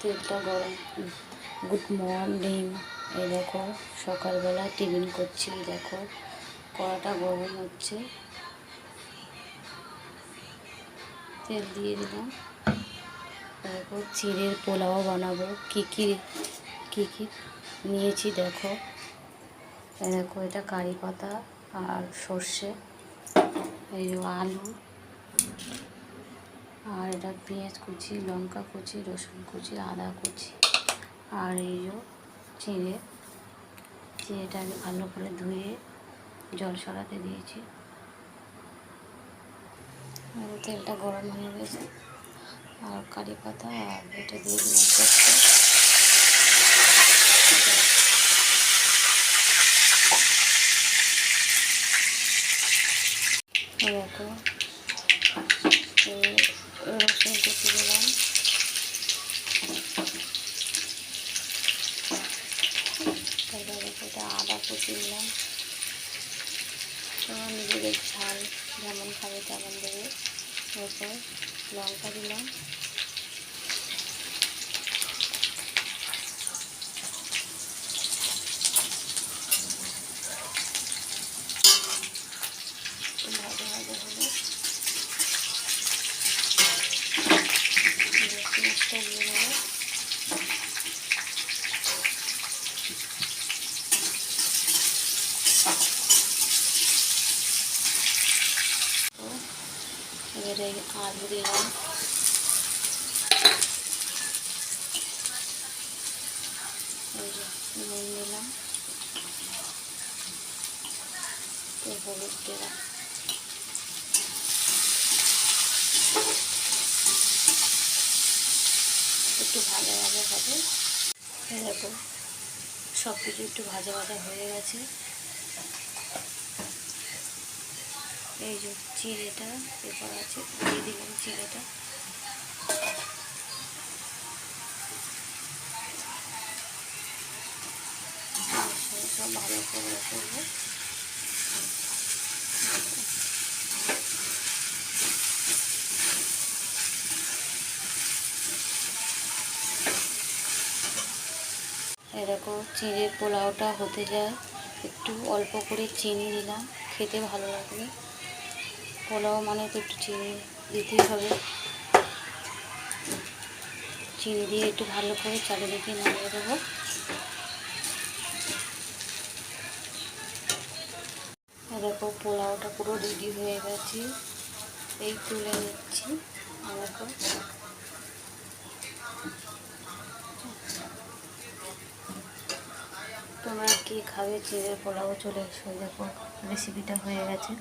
তেলটা গরম। Good morning. এই দেখো, সকালবেলা টিফিন করছি দেখো, কড়াটা গরম হচ্ছে। তেল দিয়ে দিলাম। দেখো চিড়ের পোলাও বানাবো। কী কী কী কী নিয়েছি দেখো। দেখো, এটা কারি পাতা আর সর্ষে, এই আলু। আর এটা পেঁয়াজ কুচি, লঙ্কা কুচি, রসুন কুচি, আদা কুচি আর এই চিড়ে আমি ভালো করে ধুয়ে জল সরাতে দিয়েছি। তেলটা গরম হয়ে গেছে। আর কারি পাতা আর এটা দিয়ে দিলাম এই রসুন কুচি দিলাম তারপরে এটা আদা কুচি দিলাম তোমার নিজেদের ঝাল যেমন খাবে তেমন দেবে। এরপর লঙ্কা দিলাম। ভাজা ভাজা হলে পেঁয়াজটা দিয়ে দেবো এবারে আলু দিলাম নুন দিলাম হলুদ দিলাম একটু ভাজা হবে দেখো সব কিছু একটু ভাজা ভাজা হয়ে গেছে এই যে চিড়েটা এরপর আছে, দিয়ে দিলাম চিড়েটা। ভালো করে করব। এরকম চিড়ের পোলাওটা হতে যায়। একটু অল্প করে চিনি দিলাম, খেতে ভালো লাগবে। পোলাও মানে তো একটু চিনি দিতেই হবে। চিনি দিয়ে একটু ভালো করে চারিদিকে নামিয়ে দেবো। দেখো পোলাওটা পুরো রেডি হয়ে গেছে। এই তুলে নিচ্ছি দেখো তোমরা কি খাবে চিড়ের পোলাও চলে এসো দেখো রেসিপিটা হয়ে গেছে।